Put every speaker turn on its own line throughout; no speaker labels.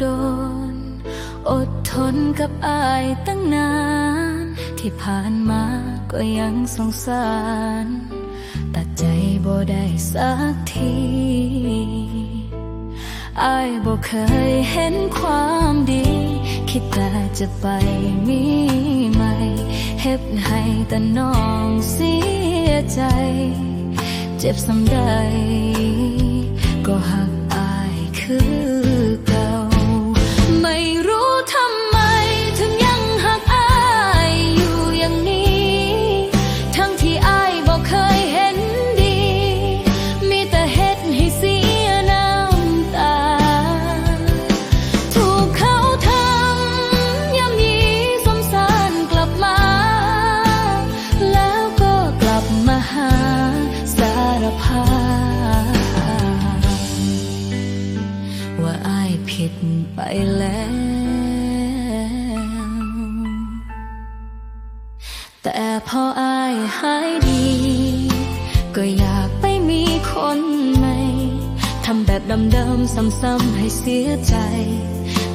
โดน อดทนกับอายตั้งนาน ที่ผ่านมาก็ยังสงสาร ตัดใจบ่ได้สักทีอายบ่เคยเห็นความดี คิดแต่จะไปมีใหม่เฮ็บให้แต่น้องเสียใจ เจ็บสำใดก็หักอายคือ ไปแล้ว แต่พออายหายดี ก็อยากไปมีคนใหม่ทำแบบเดิมๆซ้ำๆให้เสียใจ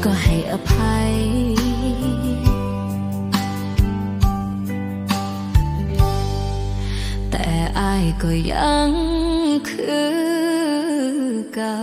ก็ให้อภัย แต่อายก็ยังคือเก่า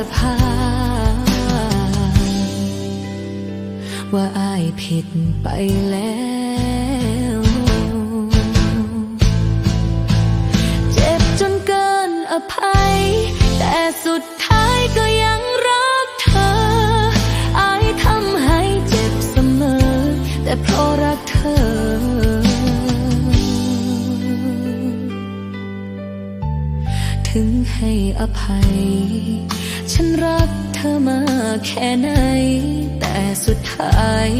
สารภาว่าอายผิดไปแล้ว ให้อภัย ฉันรักเธอมาแค่ไหน แต่สุดท้าย